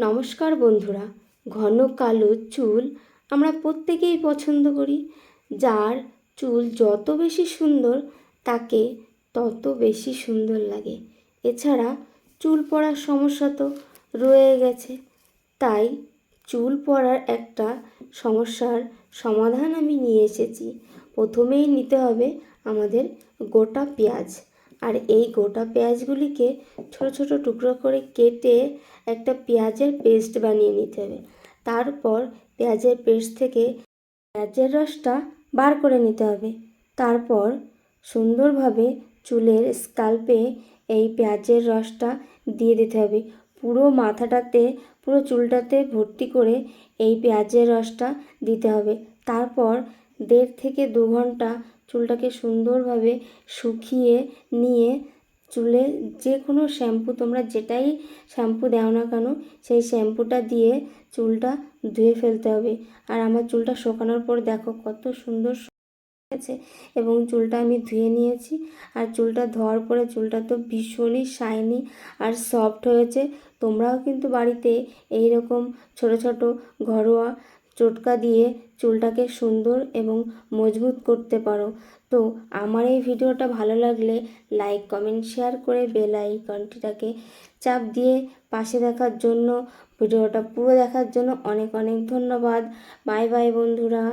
নমস্কার বন্ধুরা, ঘন কালো চুল আমরা প্রত্যেকেই পছন্দ করি। যার চুল যত বেশি সুন্দর, তাকে তত বেশি সুন্দর লাগে। এছাড়া চুল পড়ার সমস্যা তো রয়ে গেছে। তাই চুল পড়ার একটা সমস্যার সমাধান আমি নিয়ে এসেছি। প্রথমেই নিতে হবে আমাদের গোটা পেঁয়াজ। আর এই গোটা পেঁয়াজগুলিকে ছোট ছোট টুকরো করে কেটে একটা পেঁয়াজের পেস্ট বানিয়ে নিতে হবে। তারপর পেঁয়াজের পেস্ট থেকে পেঁয়াজের রসটা বার করে নিতে হবে। তারপর সুন্দরভাবে চুলের স্কাল্পে এই পেঁয়াজের রসটা দিয়ে দিতে হবে। পুরো মাথাটাতে, পুরো চুলটাতে ভর্তি করে এই পেঁয়াজের রসটা দিতে হবে। তারপর দেড় থেকে দু ঘণ্টা চুলটাকে সুন্দরভাবে শুকিয়ে নিয়ে চুলে যে কোনো শ্যাম্পু, তোমরা যেটাই শ্যাম্পু দাও না কেন, সেই শ্যাম্পুটা দিয়ে চুলটা ধুয়ে ফেলতে হবে। আর আমার চুলটা শুকানোর পর দেখো কত সুন্দর আছে এবং চুলটা আমি ধুয়ে নিয়েছি। আর চুলটা ধোয়ার পরে চুলটা তো ভীষণই শাইনি আর সফট হয়েছে। তোমরাও কিন্তু বাড়িতে এই রকম ছোট ছোট ঘরোয়া টোটকা দিয়ে চুলটাকে সুন্দর এবং মজবুত করতে পারো। তো আমার এই ভিডিওটা ভালো লাগলে লাইক কমেন্ট শেয়ার করে বেল আইকনটিটাকে চাপ দিয়ে পাশে দেখার জন্য, ভিডিওটা পুরো দেখার জন্য অনেক অনেক ধন্যবাদ। বাই বাই বন্ধুরা।